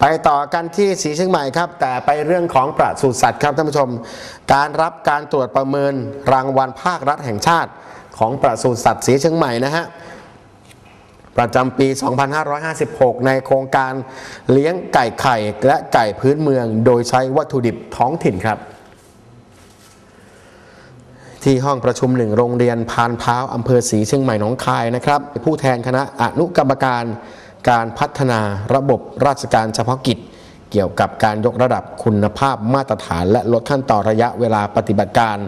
ไปต่อกันที่สีเชียงใหม่ครับ แต่ไปเรื่องของปศุสัตว์ครับท่านผู้ชม การรับการตรวจประเมินรางวัลภาครัฐแห่งชาติของปศุสัตว์สีเชียงใหม่นะฮะประจำปี 2556 ในโครงการเลี้ยงไก่ไข่และไก่พื้นเมือง โดยใช้วัตถุดิบท้องถิ่นครับ ที่ห้องประชุมหนึ่งโรงเรียนพานพร้าวอำเภอศรีเชียงใหม่หนองคายนะครับ ผู้แทนคณะอนุกรรมการ การพัฒนาระบบราชการเฉพาะกิจ เกี่ยวกับการยกระดับคุณภาพมาตรฐาน และลดขั้นต่อนระยะเวลาปฏิบัติการ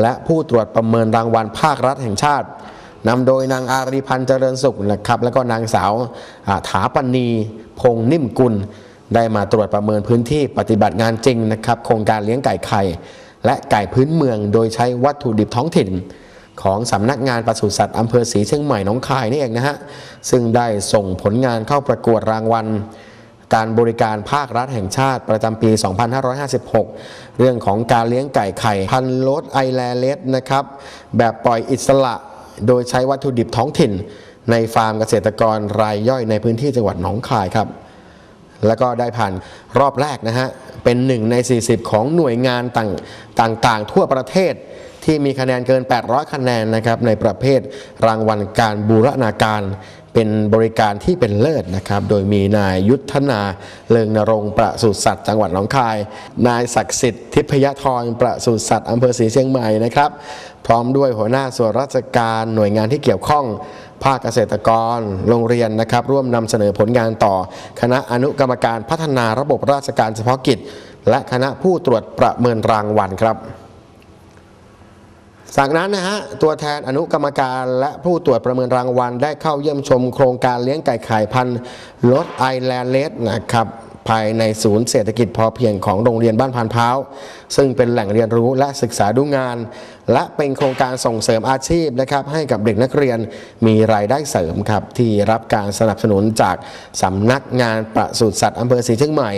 และผู้ตรวจประเมินรางวัลภาครัฐแห่งชาตินำโดยนางอารีพันธ์เจริญสุขนะครับ แล้วก็นางสาวถาปณีพงนิ่มกุล ได้มาตรวจประเมินพื้นที่ปฏิบัติงานจริงนะครับ โครงการเลี้ยงไก่ไข่ และไก่พื้นเมืองโดยใช้วัตถุดิบท้องถิ่น ของสำนักงานปศุสัตว์อำเภอศรีเชียงใหม่หนองคายนี่เองนะฮะ ซึ่งได้ส่งผลงานเข้าประกวดรางวัล การบริการภาครัฐแห่งชาติประจำปี 2556 เรื่องของการเลี้ยงไก่ไข่ พันธุ์โลดไอแลเลสนะครับ แบบปล่อยอิสระโดยใช้วัตถุดิบท้องถิ่น ในฟาร์มเกษตรกรรายย่อยในพื้นที่จังหวัดหนองคายครับ แล้วก็ได้ผ่านรอบแรกนะฮะ เป็นหนึ่งใน 40 ของหน่วยงานต่างต่างๆ ทั่วประเทศ ที่มีคะแนนเกิน 800 คะแนนนะครับในประเภทรางวัลการบูรณาการเป็นบริการที่เป็นเลิศนะครับ โดยมีนายยุทธนาเลิงนรงประสุสัตว์จังหวัดหนองคาย นายศักดิ์สิทธิ์ทิพยธรประสุสัตว์อำเภอศรีเชียงใหม่นะครับ พร้อมด้วยหัวหน้าส่วนราชการหน่วยงานที่เกี่ยวข้อง ภาคเกษตรกร โรงเรียนนะครับ ร่วมนำเสนอผลงานต่อ คณะอนุกรรมการพัฒนาระบบราชการเฉพาะกิจ และคณะผู้ตรวจประเมินรางวัลครับ จากนั้นนะฮะตัวแทนอนุกรรมการและผู้ตรวจประเมินรางวัล ได้เข้าเยี่ยมชมโครงการเลี้ยงไก่ไข่พันธุ์ลดไอแลนด์เลสนะครับ ภายในศูนย์เศรษฐกิจพอเพียงของโรงเรียนบ้านพานเพ้าซึ่งเป็นแหล่งเรียนรู้และศึกษาดูงาน และเป็นโครงการส่งเสริมอาชีพนะครับให้กับเด็กนักเรียนมีรายได้เสริมครับที่รับการสนับสนุนจากสำนักงานปศุสัตว์อำเภอศรีเชียงใหม่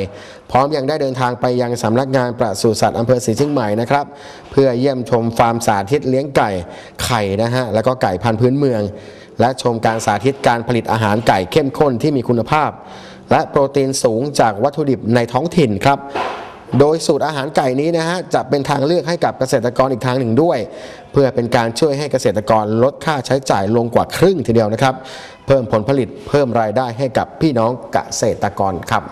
พร้อมยังได้เดินทางไปยังสำนักงานปศุสัตว์อำเภอศรีเชียงใหม่นะครับเพื่อเยี่ยมชมฟาร์มสาธิตเลี้ยงไก่ไข่นะฮะแล้วก็ไก่พันธุ์พื้นเมือง และชมการสาธิตการผลิตอาหารไก่เข้มข้นที่มีคุณภาพ และโปรตีนสูงจากวัตถุดิบในท้องถิ่นครับ โดยสูตรอาหารไก่นี้นะฮะจะเป็นทางเลือกให้กับเกษตรกรอีกทางหนึ่งด้วย เพื่อเป็นการช่วยให้เกษตรกรลดค่าใช้จ่ายลงกว่าครึ่งทีเดียวนะครับ เพิ่มผลผลิตเพิ่มรายได้ให้กับพี่น้องเกษตรกรครับ